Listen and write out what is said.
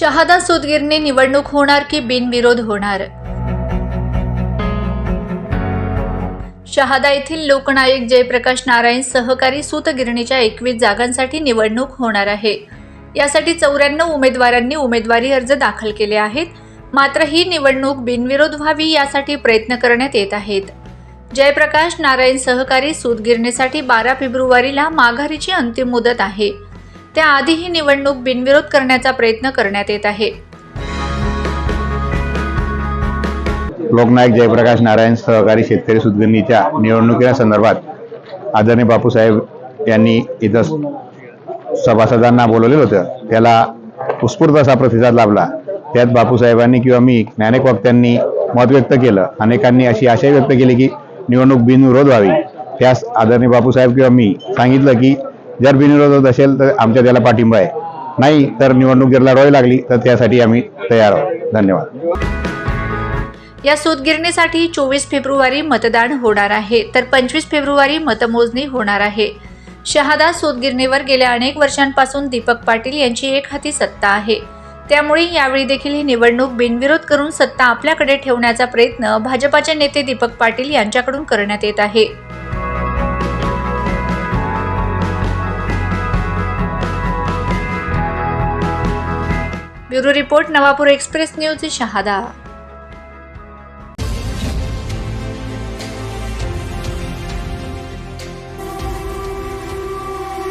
शहादा सूतगिरणी निवडणूक होणार की बिनविरोध होणार? शहादा येथील लोकनायक जयप्रकाश नारायण सहकारी सूतगिरणीच्या एकवीस जागांसाठी निवडणूक होणार आहे. यासाठी चौऱ्याण्णव उमेदवारांनी उमेदवारी अर्ज दाखल केले आहेत. मात्र ही निवडणूक बिनविरोध व्हावी यासाठी प्रयत्न करण्यात येत आहेत. जयप्रकाश नारायण सहकारी सूतगिरणीसाठी बारा फेब्रुवारीला माघारीची अंतिम मुदत आहे. त्याआधी ही निवडणूक बिनविरोध करण्याचा प्रयत्न करण्यात येत आहे. लोकनायक जयप्रकाश नारायण सहकारी शेतकरी सुदगिरणीच्या निवडणुकीच्या संदर्भात आदरणीय बापूसाहेब यांनी इथं सभासदांना बोलवलेलं होतं. त्याला उत्स्फूर्त असा प्रतिसाद लाभला. त्यात बापूसाहेबांनी किंवा मी ज्ञानेक वक्त्यांनी मत व्यक्त केलं. अनेकांनी अशी आशा व्यक्त केली की निवडणूक बिनविरोध व्हावी. त्यास आदरणीय बापूसाहेब किंवा मी सांगितलं की जर बिनविरोध होत असेल तर आमच्या त्याला पाठिंबा आहे. नाही तर निवडणूक जर लढवावी लागली तर त्यासाठी आम्ही तयार आहोत. धन्यवाद. या सूतगिरणीसाठी चोवीस फेब्रुवारी मतदान होणार आहे. तर पंचवीस फेब्रुवारी मतमोजणी होणार आहे. शहादा सूतगिरणीवर गेल्या अनेक वर्षांपासून दीपक पाटील यांची एक हाती सत्ता आहे. त्यामुळे यावेळी देखील ही निवडणूक बिनविरोध करून सत्ता आपल्याकडे ठेवण्याचा प्रयत्न भाजपाचे नेते दीपक पाटील यांच्याकडून करण्यात येत आहे. Bureau report Navapur express news Shahada.